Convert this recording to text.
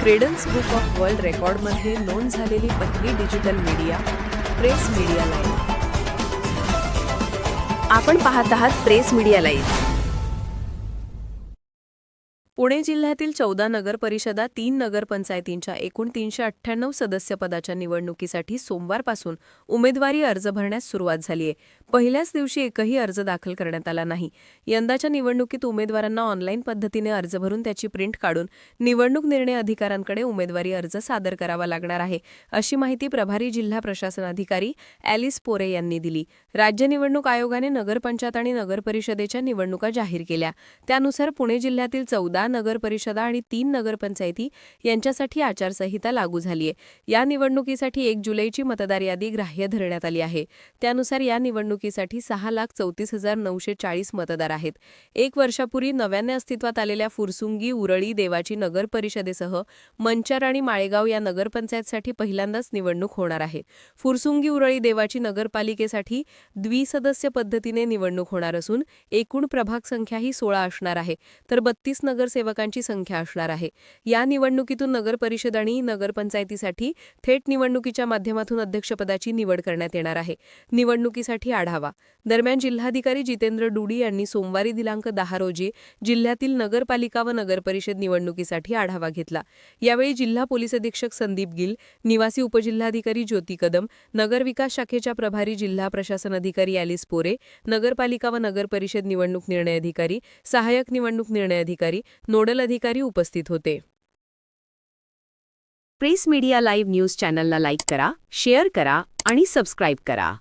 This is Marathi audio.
क्रेडन्स बुक ऑफ वर्ल्ड रेकॉर्डमध्ये नोंद झालेली पहिली digital media press media live आपण पाहत आहात प्रेस मीडिया लाईव्ह पुणे जिल्ह्यातील चौदा नगर परिषदा तीन नगरपंचायतींच्या एकूण तीनशे अठ्ठ्याण्णव सदस्यपदाच्या निवडणुकीसाठी सोमवारपासून उमेदवारी अर्ज भरण्यास सुरुवात झाली आहे. पहिल्याच दिवशी एकही अर्ज दाखल करण्यात आला नाही. यंदाच्या निवडणुकीत उमेदवारांना ऑनलाईन पद्धतीने अर्ज भरून त्याची प्रिंट काढून निवडणूक निर्णय अधिकाऱ्यांकडे उमेदवारी अर्ज सादर करावा लागणार आहे अशी माहिती प्रभारी जिल्हा प्रशासन अधिकारी ॲलिस पोरे यांनी दिली. राज्य निवडणूक आयोगाने नगरपंचायत आणि नगरपरिषदेच्या निवडणुका जाहीर केल्या. त्यानुसार पुणे जिल्ह्यातील चौदा नगरपरिषदा आणि तीन नगरपंचायती यांच्यासाठी आचारसंहिता लागू झाली आहे. या निवडणुकीसाठी एक जुलैची मतदार यादी ग्राह्य धरण्यात आली आहे. त्यानुसार या निवडणुकीसाठी सहा लाख चौतीस हजार नऊशे चाळीस मतदार आहेत. एक वर्षापूर्वी नव्याने अस्तित्वात आलेल्या फुरसुंगी उरळी देवाची नगर परिषदेसह मंचर आणि माळेगाव या नगरपंचायतसाठी पहिल्यांदाच निवडणूक होणार आहे. फुरसुंगी उरळी देवाची नगरपालिकेसाठी द्विसदस्य पद्धतीने निवडणूक होणार असून एकूण प्रभाग संख्या ही सोळा असणार आहे. तर बत्तीस नगरसेवकांची संख्या असणार आहे. या निवडणुकीतून नगरपरिषद आणि नगरपंचायतीसाठी थेट निवडणुकीच्या माध्यमातून अध्यक्षपदाची निवड करण्यात येणार आहे. निवडणुकीसाठी आढावा. दरम्यान जिल्हाधिकारी जितेंद्र डुडी यांनी सोमवारी दिनांक दहा रोजी जिल्ह्यातील नगरपालिका व नगरपरिषद निवडणुकीसाठी आढावा घेतला. यावेळी जिल्हा पोलीस अधीक्षक संदीप गिल निवासी उपजिल्हाधिकारी ज्योती कदम नगरविकास शाखेच्या प्रभारी जिल्हा प्रशासन अधिकारी ॲलिस पोरे नगरपालिका व नगरपरिषद निवडणूक निर्णय अधिकारी सहाय्यक निवडणूक निर्णय अधिकारी नोडल अधिकारी उपस्थित होते. प्रेस मीडिया लाईव्ह न्यूज चॅनलला लाईक करा शेअर करा आणि सबस्क्राईब करा.